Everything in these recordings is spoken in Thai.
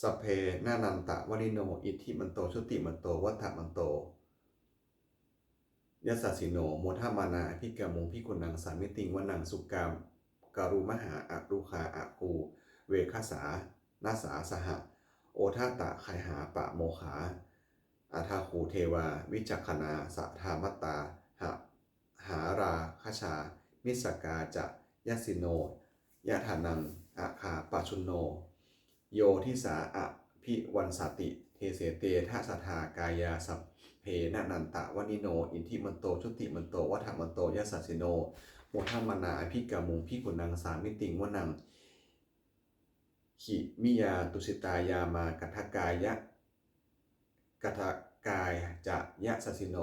สัพเพนานันตะวริโน อิทธิมันโตชุติมันโต วัฏฐมันโตยัสสสิโน โมทามานาอภิกามุงพิกุณังสามิติงวนังสุกามการุมหาอะรุคาอะคู เวคสานาสาสหะ โอทาตะไคหาปะโมขาอาทาคูเทวา วิจักขณาสัทามัตตาหะหาราคชา มิสกาจะยสสิโนยะทานังอาคาปาชุนโน โยทิสาอะพิวันสติ เทเสเตทะสทากายาสัพเพนะนันตะวนิโน อินทิมันโตชุติมันโตวัฏมันโตยัสสสิโนโมทัมมนาอภิกามุงพิกุนังสามิติงวนังขิมิยาตุสิตายามากัทกายะกัทกายจะยะสัสิโน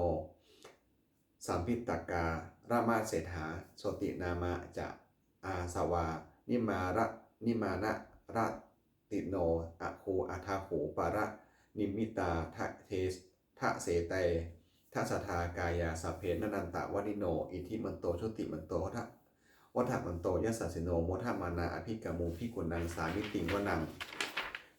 สัมพิตตการามาเศรษฐาโสตินามะจะอาสวา นิมาระนิมานะระ ติโนอะคูอาทาหูปาระ นิมิตาทะเทสทะเสเตทะสทากายาสัพเพนนันตะวนิโน อิทิมันโตชุติมันโตทะวัฏมันโตยัสสสิโนโมทามานาอภิกามุงพิกุนังสามิติงวนัง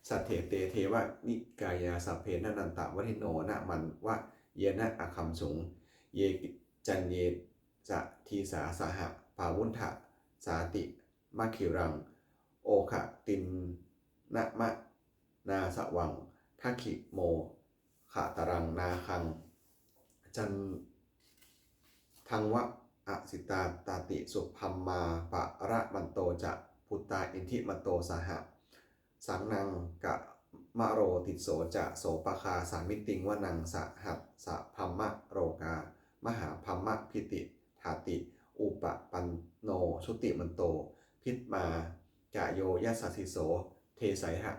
สัทเถเตเทวะนิกายาสัพเพนนันตะวนิโนนะมันวะเยนะอะคัมสุง เยจันเยจะทีสาสหะปาวุนทะสาติมัคคิรัง โอคะติน นะมะ นาสวังทักขิโมขะตรังนาคัง จันทังวะอสิตาตาติสุพัมมาปะระมันโตจะพุตตาอินทิมันโตสหะ สังนังกะมะโรติโสจะโสปะคาสามิติงวนังสหัสสะพัมมะโรกา มหาพัมมะพิติถาติ อุปปันโนชุติมันโต พิตมากะโยยัสสสิโส เทไสหะ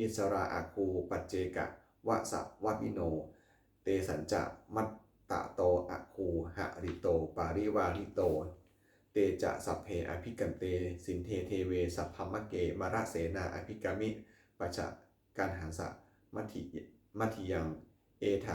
อิสราอาคูปัจเจกะวะสะวัวิโน เตสัญจะมัตตะโตอะคูหะริโต ปาริวาริโต เตจะสัพเพอภิกันเต สินเทเทเว สัพพมะเกมระเสนาอภิกามิ ปัจจะการหาสะมัติมัติยัง เอทา